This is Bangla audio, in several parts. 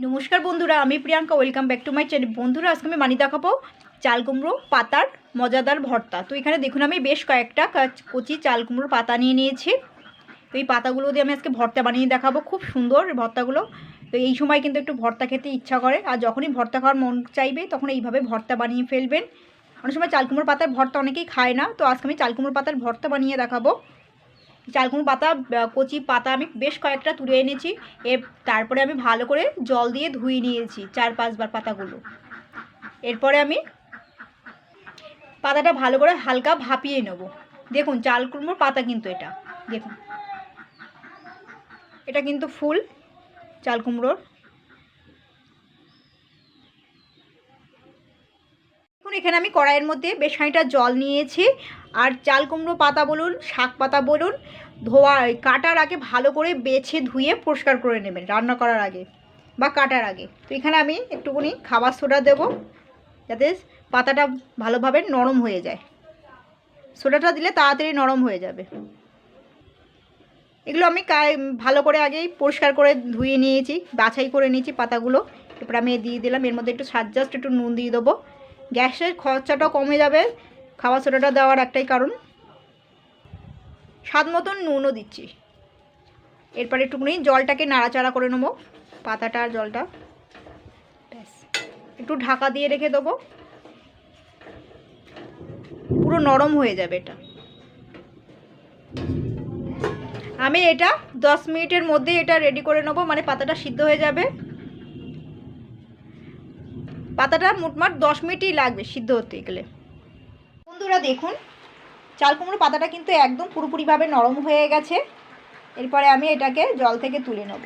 নমস্কার বন্ধুরা, আমি Priyanka welcome back to my channel বন্ধুরা, আজকে আমি মানি দেখাবো চাল কুমড়ো, পাতার মজাদার ভর্তা। তো এখানে দেখুন, আমি বেশ কয়েকটা কাচ- চাল কুমড়োর পাতা নিয়ে নিয়েছি। তো এই পাতাগুলো দিয়ে আমি আজকে ভর্তা বানিয়ে দেখাবো, খুব সুন্দর ভর্তাগুলো। তো এই সময় কিন্তু একটু ভর্তা খেতে ইচ্ছা করে, আর যখনই ভর্তা খাওয়ার মন চাইবে, তখন এইভাবে ভর্তা বানিয়ে ফেলবেন। অনেক সময় চাল কুমড়োর পাতার ভর্তা অনেকেই খায় না, তো আজকে আমি চাল কুমড়োর পাতার ভর্তা বানিয়ে দেখাবো। চালকুমড়ো পাতা কচি পাতা আমি বেশ কয়েকটা তুলে এনেছি। এর তারপরে আমি ভালো করে জল দিয়ে ধুয়ে নিয়েছি চার পাঁচবার পাতাগুলো। এরপরে আমি পাতাটা ভালো করে হালকা ভাপিয়ে নেব। দেখুন, চাল কুমড়োর পাতা কিন্তু এটা। দেখুন। এটা কিন্তু ফুল চাল কুমড়োর। এখানে আমি কড়াইয়ের মধ্যে বেশ খানিকটা জল নিয়েছি। আর চাল কুমড়ো পাতা বলুন, শাক পাতা বলুন, ধোয়া কাটার আগে ভালো করে বেছে ধুয়ে পরিষ্কার করে নেবেন রান্না করার আগে বা কাটার আগে। তো এখানে আমি একটুখানি খাবার সোডা দেবো, যাতে পাতাটা ভালোভাবে নরম হয়ে যায়। সোডাটা দিলে তাড়াতাড়ি নরম হয়ে যাবে। এগুলো আমি ভালো করে আগেই পরিষ্কার করে ধুয়ে নিয়েছি, বাছাই করে নিয়েছি পাতাগুলো। এরপর আমি দিয়ে দিলাম, এর মধ্যে একটু সাজ্জাস্ট একটু নুন দিয়ে দেবো। গ্যাসের খরচাটাও কমে যাবে খাবার সোডাটা দেওয়ার একটাই কারণ। স্বাদ মতন নুনও দিচ্ছি। এরপরে একটুখানি জলটাকে নাড়াচাড়া করে নেব, পাতাটা আর জলটা। ব্যাস, একটু ঢাকা দিয়ে রেখে দেবো। পুরো নরম হয়ে যাবে এটা। আমি এটা দশ মিনিটের মধ্যে এটা রেডি করে নেব মানে পাতাটা সিদ্ধ হয়ে যাবে। পাতাটা মোটমাট দশ মিনিটই লাগবে সিদ্ধ হতে গেলে। বন্ধুরা, দেখুন, চাল কুমড়ো পাতাটা কিন্তু একদম পুরোপুরিভাবে নরম হয়ে গেছে। এরপরে আমি এটাকে জল থেকে তুলে নেব।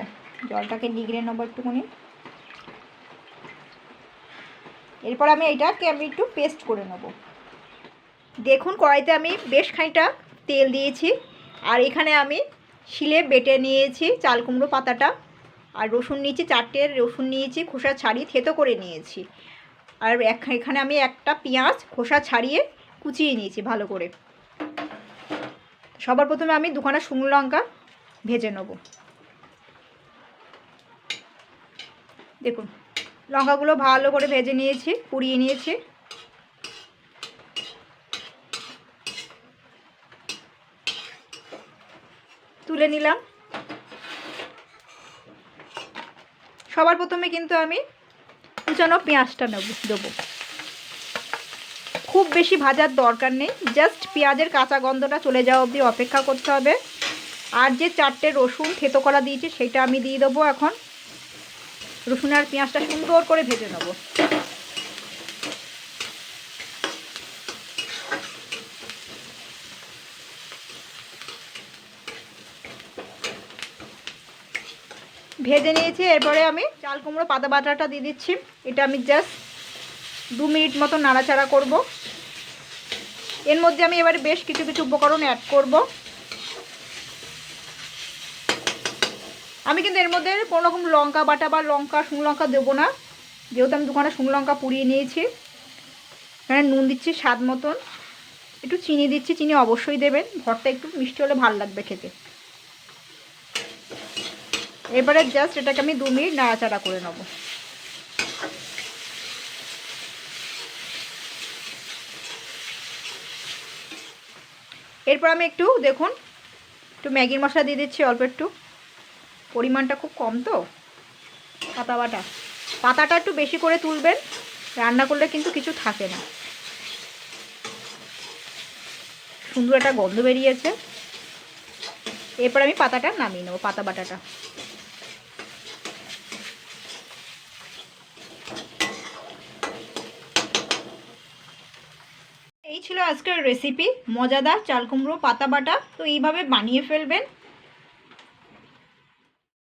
জলটাকে নিগড়ে নেব একটুখানি। এরপর আমি এটাকে আমি একটু পেস্ট করে নেব। দেখুন, কড়াইতে আমি বেশ খানিকটা তেল দিয়েছি। আর এখানে আমি শিলে বেটে নিয়েছি চাল কুমড়ো পাতাটা। আর রসুন নিয়েছি, চারটে রসুন নিয়েছি, খোসা ছাড়িয়ে থেতো করে নিয়েছি। আর এখানে আমি একটা পেঁয়াজ খোসা ছাড়িয়ে কুচিয়ে নিয়েছি ভালো করে। সবার প্রথমে আমি দুখানা শুকনো লঙ্কা ভেজে নেব। দেখুন, লঙ্কাগুলো ভালো করে ভেজে নিয়েছি, পুড়িয়ে নিয়েছি। তুলে নিলাম। সবার প্রথমে কিন্তু আমি কুচানো পেঁয়াজটা নেব, দেবো। খুব বেশি ভাজার দরকার নেই। জাস্ট পেঁয়াজের কাঁচা গন্ধটা চলে যাওয়া অবধি অপেক্ষা করতে হবে। আর যে চারটে রসুন থেতো করা দিয়েছি, সেটা আমি দিয়ে দেবো এখন। রসুন আর পেঁয়াজটা সুন্দর করে ভেজে নেব। ভেজে নিয়েছি, এরপরে আমি চাল কুমড়ো, পাতা বাটাটা দিয়ে দিচ্ছি। এটা আমি জাস্ট দু মিনিট মতো নাড়াচাড়া করব। এর মধ্যে আমি এবারে বেশ কিছু কিছু উপকরণ অ্যাড করব। আমি কিন্তু এর মধ্যে কোনো রকম লঙ্কা বাটা বা লঙ্কা, শুকনো লঙ্কা দেবো না। যেহেতু আমি দোকানে শুকনো লঙ্কা পুড়িয়ে নিয়েছি। এখানে নুন দিচ্ছি স্বাদ মতন। একটু চিনি দিচ্ছি, চিনি অবশ্যই দেবেন। ভরটা একটু মিষ্টি হলে ভালো লাগবে খেতে। এবারে জাস্ট এটাকে আমি দু মিনিট নাড়াচাড়া করে নেব। এরপর আমি একটু, দেখুন, একটু ম্যাগির মশলা দিয়ে দিচ্ছি অল্প একটু। পরিমাণটা খুব কম তো। পাতা বাটা। পাতাটা একটু বেশি করে তুলবেন। রান্না করলে কিন্তু কিছু থাকে না। সুন্দর একটা গন্ধ বেরিয়েছে। এরপর আমি পাতাটা নামিয়ে নেব, পাতা বাটাটা। এই ছিল আজকের রেসিপি মজাদার চালকুমড়ো পাতা বাটা তো এইভাবে বানিয়ে ফেলবেন।